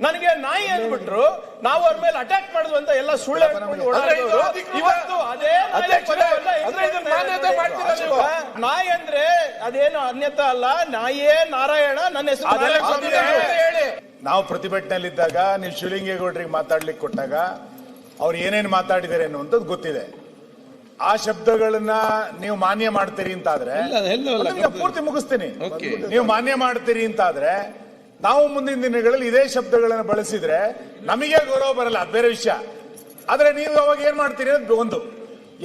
ನನಗೆ ನಾಯಿ ಅಂದ್ಬಿಟ್ರು ನಾವು ಅವ್ರ ಮೇಲೆ ಅಟ್ಯಾಕ್ ಮಾಡುದು ಅಂತ ಎಲ್ಲ ಸುಳ್ಳು ಇವತ್ತು ಅದೇ ನಾಯಿ ಅಂದ್ರೆ ಅದೇನು ಅನ್ಯತ ಅಲ್ಲ ನಾಯಿಯೇ ನಾರಾಯಣ ನನ್ನ ಹೆಸರು ನಾವು ಪ್ರತಿಭಟನೆಯಲ್ಲಿದ್ದಾಗ ನೀವು ಶಿವಲಿಂಗೇಗೌಡರಿಗೆ ಮಾತಾಡ್ಲಿಕ್ಕೆ ಕೊಟ್ಟಾಗ ಅವ್ರು ಏನೇನು ಮಾತಾಡಿದ್ದಾರೆ ಅನ್ನುವಂಥದ್ದು ಗೊತ್ತಿದೆ. ಆ ಶಬ್ದಗಳನ್ನ ನೀವು ಮಾನ್ಯ ಮಾಡ್ತೀರಿ ಅಂತಾದ್ರೆ ಆದ್ರೆ ಪೂರ್ತಿ ಮುಗಿಸ್ತೀನಿ. ನೀವು ಮಾನ್ಯ ಮಾಡ್ತೀರಿ ಅಂತಾದ್ರೆ ನಾವು ಮುಂದಿನ ದಿನಗಳಲ್ಲಿ ಇದೇ ಶಬ್ದಗಳನ್ನು ಬಳಸಿದ್ರೆ ನಮಗೆ ಗೌರವ ಬರಲ್ಲ ಬೇರೆ ವಿಷಯ. ಆದರೆ ನೀವು ಅವಾಗ ಏನ್ ಮಾಡ್ತೀರಿ ಅನ್ನೋದು ಒಂದು.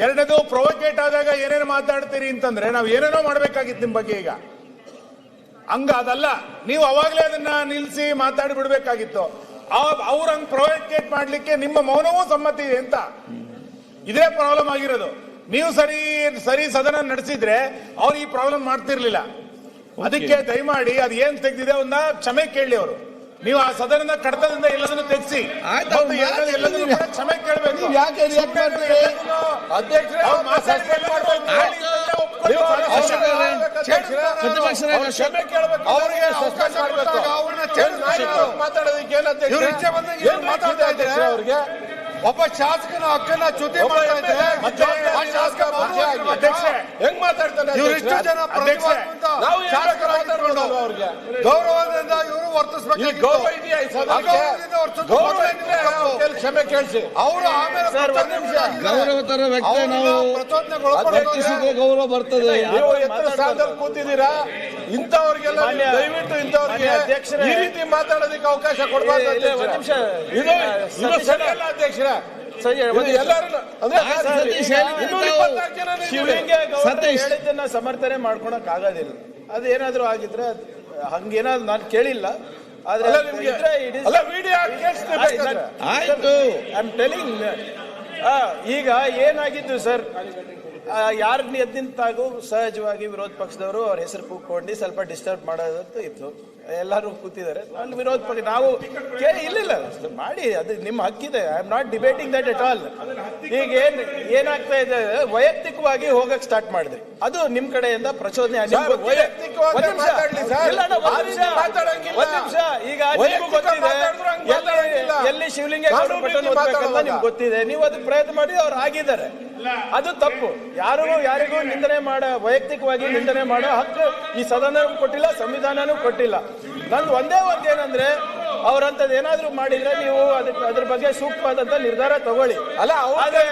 ಎರಡನೇದು ಪ್ರೊವೊಕೇಟ್ ಆದಾಗ ಏನೇನು ಮಾತಾಡ್ತೀರಿ ಅಂತಂದ್ರೆ ನಾವು ಏನೇನೋ ಮಾಡಬೇಕಾಗಿತ್ತು ನಿಮ್ಮ ಬಗ್ಗೆ ಈಗ. ಹಂಗ ಅದಲ್ಲ, ನೀವು ಅವಾಗಲೇ ಅದನ್ನ ನಿಲ್ಲಿಸಿ ಮಾತಾಡಿ ಬಿಡ್ಬೇಕಾಗಿತ್ತು ಅವ್ರ ಹಂಗ್ ಪ್ರೊವೊಕೇಟ್ ಮಾಡ್ಲಿಕ್ಕೆ ನಿಮ್ಮ ಮೌನವೂ ಸಮ್ಮತಿ ಇದೆ ಅಂತ. ಇದೇ ಪ್ರಾಬ್ಲಮ್ ಆಗಿರೋದು. ನೀವು ಸರಿ ಸರಿ ಸದನ ನಡೆಸಿದ್ರೆ ಅವ್ರು ಈ ಪ್ರಾಬ್ಲಮ್ ಮಾಡ್ತಿರ್ಲಿಲ್ಲ. ಅದಕ್ಕೆ ದಯಮಾಡಿ ಅದು ಏನ್ ತೆಗ್ದಿದೆ ಅವನ್ನ ಕ್ಷಮೆ ಕೇಳಿ ಅವರು. ನೀವು ಆ ಸದನದ ಕಡತದಿಂದ ಎಲ್ಲದನ್ನು ತೆಗ್ಸಿ. ಕ್ಷಮೆ ಕೇಳಬೇಕು. ಯಾಕೆ ಅವರಿಗೆ ಇದ್ದಾರೆ? ಒಬ್ಬ ಶಾಸಕನ ಹಕ್ಕನ್ನ ಚ್ಯುತಿ ಮಾಡ್ತಾ ಇದ್ರೆ ಆ ಶಾಸಕ ಮೌನವಾಗಿ ಅಧ್ಯಕ್ಷೆ ಹೆಂಗ್ ಮಾತಾಡ್ತಾನೆ ಇವ್ರು ಇಷ್ಟು ಜನ ಗೌರವದಿಂದ ಇವರು ವರ್ತಿಸಬೇಕು ಗೌರವ. ಗೌರವ ಕ್ಷಮೆ ಕೇಳಿಸಿ. ಅವರು ಆಮೇಲೆ ಗೌರವತರ ವ್ಯಕ್ತಿ ನಾವು ಗೌರವ ಬರ್ತದೆ. ನೀವು ಎತ್ತರ ಸ್ಥಾನದಲ್ಲಿ ಕೂತಿದ್ದೀರಾ? ಇಂಥವ್ರಿಗೆಲ್ಲ ದಯವಿಟ್ಟು ಇಂಥವ್ರಿಗೆ ಈ ರೀತಿ ಮಾತಾಡೋದಕ್ಕೆ ಅವಕಾಶ ಕೊಡಬಾರ್ದು. ಇದು ಅಧ್ಯಕ್ಷರ. ಸತೀಶ್. ಹೇಳಿದ್ದನ್ನ ಸಮರ್ಥನೆ ಮಾಡ್ಕೊಳಕ್ ಆಗೋದಿಲ್ಲ. ಅದೇನಾದ್ರೂ ಆಗಿದ್ರೆ ಹಂಗೇನಾದ್ರು ನಾನು ಕೇಳಿಲ್ಲ. ಆದ್ರೆ ವಿಡಿಯೋ ಕೇಳಿಸ್ತೀವಿ ಆಯ್ತು ಐ ಆಮ್ ಟೆಲಿಂಗ್ ಈಗ ಏನಾಗಿದ್ದು ಸರ್? ಯಾರ ಎದ್ದು ನಿಂತಾಗೂ ಸಹಜವಾಗಿ ವಿರೋಧ ಪಕ್ಷದವರು ಅವ್ರ ಹೆಸರು ಕೂತ್ಕೊಂಡು ಸ್ವಲ್ಪ ಡಿಸ್ಟರ್ಬ್ ಮಾಡೋದಂತೂ ಇತ್ತು. ಎಲ್ಲರೂ ಕೂತಿದ್ದಾರೆ. ಅಲ್ಲಿ ವಿರೋಧ ಪಕ್ಷ ನಾವು ಕೇಳಿ ಇಲ್ಲಿಲ್ಲ ಮಾಡಿ ಅದು ನಿಮ್ಮ ಹಕ್ಕಿದೆ. I am not debating that at all ಈಗ ಏನ್ ಏನಾಗ್ತಾ ಇದೆ ವೈಯಕ್ತಿಕವಾಗಿ ಹೋಗಕ್ ಸ್ಟಾರ್ಟ್ ಮಾಡಿದ್ರಿ. ಅದು ನಿಮ್ ಕಡೆಯಿಂದ ಪ್ರಚೋದನೆ ವೈಯಕ್ತಿಕವಾಗಿ ಈಗ ಎಲ್ಲಿ ಶಿವಲಿಂಗ ನಿಮ್ಗೆ ಗೊತ್ತಿದೆ. ನೀವು ಅದಕ್ಕೆ ಪ್ರಯತ್ನ ಮಾಡಿ ಅವ್ರು ಆಗಿದ್ದಾರೆ. ಅದು ತಪ್ಪು. ಯಾರಿಗೂ ಯಾರಿಗೂ ನಿಂದನೆ ಮಾಡ ವೈಯಕ್ತಿಕವಾಗಿ ನಿಂದನೆ ಮಾಡೋ ಹಕ್ಕು ಈ ಸದನ ಕೊಟ್ಟಿಲ್ಲ ಸಂವಿಧಾನನೂ ಕೊಟ್ಟಿಲ್ಲ. ನಂದು ಒಂದೇ ಒಂದು ಏನಂದ್ರೆ ಅವ್ರಂತದ್ ಏನಾದ್ರೂ ಮಾಡಿದ್ರೆ ನೀವು ಅದಕ್ಕೆ ಅದ್ರ ಬಗ್ಗೆ ಸೂಕ್ತವಾದಂತ ನಿರ್ಧಾರ ತಗೊಳ್ಳಿ. ಅಲ್ಲ ಅವರೇ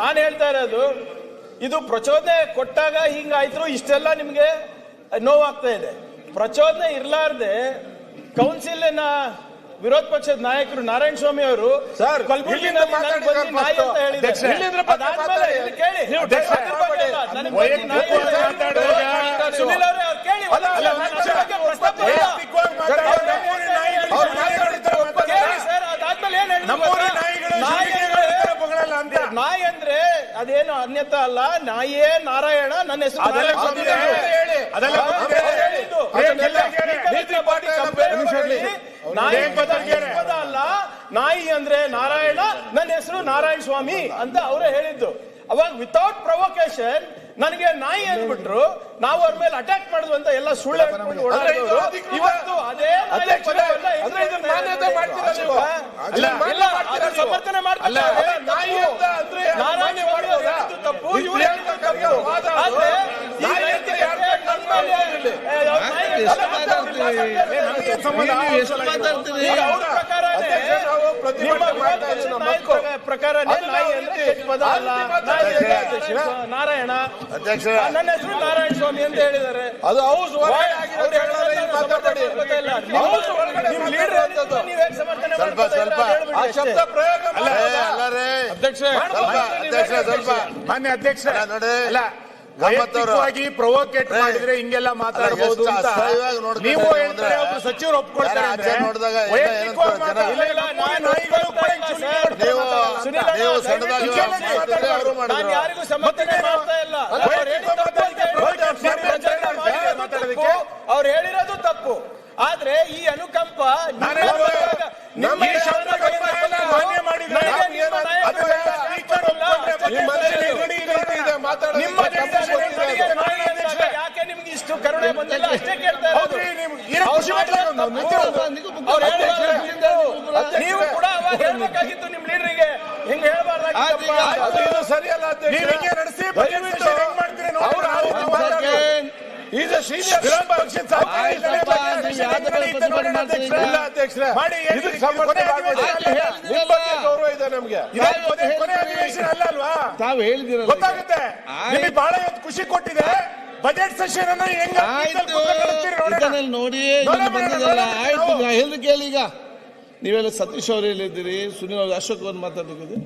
ನಾನು ಹೇಳ್ತಾ ಇರೋದು ಇದು ಪ್ರಚೋದನೆ ಕೊಟ್ಟಾಗ ಹಿಂಗಾಯ್ತು ಇಷ್ಟೆಲ್ಲ ನಿಮ್ಗೆ ನೋವಾಗ್ತಾ ಇದೆ. ಪ್ರಚೋದನೆ ಇರ್ಲಾರ್ದೆ ಕೌನ್ಸಿಲ್ನ ವಿರೋಧ ಪಕ್ಷದ ನಾಯಕರು ನಾರಾಯಣ ಸ್ವಾಮಿ ಅವರು ನಾಯಿ ಅದ್ರ ಅಂತ. ನಾಯಿ ಅಂದ್ರೆ ಅದೇನು ಅನ್ಯತಾ ಅಲ್ಲ? ನಾಯಿಯೇ ನಾರಾಯಣ ನನ್ನ ಹೆಸರು ಅದೆಲ್ಲ ನಾಯಿ ಅಲ್ಲ? ನಾಯಿ ಅಂದ್ರೆ ನಾರಾಯಣ ನನ್ನ ಹೆಸರು ನಾರಾಯಣ ಸ್ವಾಮಿ ಅಂತ ಅವರೇ ಹೇಳಿದ್ದು. ಅವಾಗ ವಿತೌಟ್ ಪ್ರೊವೊಕೇಶನ್ ನನಗೆ ನಾಯಿ ಅಂದ್ಬಿಟ್ರು ನಾವು ಅವ್ರ ಮೇಲೆ ಅಟ್ಯಾಕ್ ಮಾಡುದು ಅಂತ ಎಲ್ಲ ಸುಳ್ಳು ಇವತ್ತು ಅದೇ ಸಮರ್ಥನೆ ಮಾಡ್ತಾರೆ ಪದವನ್ನ ನಾರಾಯಣ ಅಧ್ಯಕ್ಷ ನನ್ನ ಹೆಸರು ನಾರಾಯಣ ಸ್ವಾಮಿ ಅಂತ ಹೇಳಿದ್ದಾರೆ ಅದು ಹೌಸ್ ಸ್ವಲ್ಪ? ಸ್ವಲ್ಪ. ಶಬ್ದ ಪ್ರಯೋಗ? ಅಧ್ಯಕ್ಷ. ಅಧ್ಯಕ್ಷ ಸ್ವಲ್ಪ ಮಾನ್ಯ ಅಧ್ಯಕ್ಷ ನೋಡಿ. ಅಲ್ಲ ವೈಯಕ್ತಿಕವಾಗಿ ಪ್ರೊವೋಕೇಟ್ ಮಾಡಿದ್ರೆ ಹಿಂಗೆಲ್ಲ ಮಾತಾಡಬಹುದು ಅಂತ. ನೀವು ಹೇಳ್ತಾರೆ ಒಬ್ರು ಸಚಿವರು ಒಪ್ಕೊಳ್ತಾರೆ ಅಂದ್ರೆ ನೋಡ್ದಾಗ ವೈಯಕ್ತಿಕವಾಗಿ ನಾಯಿಗಳು ಕೂಡ ಹಿಂಗ್ ನೀವು ನೀವು ಸಣ್ಣದಾಗಿ ಅವರು ನಾನು ಮಾಡಿದ್ರು? ಯಾರಿಗೂ ಸಮರ್ಥನೆ ಮಾಡ್ತಾ ಇಲ್ಲ. ಅವ್ರು ಹೇಳಿರೋದು ತಪ್ಪು. ಆದ್ರೆ ಈ ಅನುಕಂಪ ನಿಮ್ಮ ಯಾಕೆ ನಿಮ್ಗೆ ಇಷ್ಟು ಕರುಣೆ ಬಂದಿಲ್ಲ? ಅಷ್ಟೇ ಕೇಳ್ತಾ ಇರೋದು. ನೀವು ಕೂಡ ಅವಾಗ ಹೇಳ್ಬೇಕಾಗಿತ್ತು ನಿಮ್ ಲೀಡರಿಗೆ ಹಿಂಗ್ ಇದು ಸರಿಯಲ್ಲ ನಡೆಸಿ ಗೌರವ ಇದೆ ನಮ್ಗೆ. ಇದು ಕೊನೆ- ಕೊನೆ ಅಧಿವೇಶನ ಅಲ್ಲ ಅಲ್ವಾ? ತಾವು ಹೇಳಿದಿರಲ್ಲ ಗೊತ್ತಾಗುತ್ತೆ. ಬಹಳ ಇವತ್ತು ಖುಷಿ ಕೊಟ್ಟಿದೆ. ಬಜೆಟ್ ಸೆಷನ್ ಅನ್ನ ಹೆಂಗ ಇದನ್ನಲ್ಲಿ ನೋಡಿಯೇ ಬಂದಿದ್ದಲ್ಲ ಆಯ್ತು. ಕೇಳಿ ಈಗ. ನೀವೆಲ್ಲ ಸತೀಶ್ ಅವ್ರ ಹೇಳಿದ್ದೀರಿ ಸುನಿಲ್ ಅವರು ಅಶೋಕ್ ಅವ್ರು ಮಾತಾಡಿದ್ದೀರಿ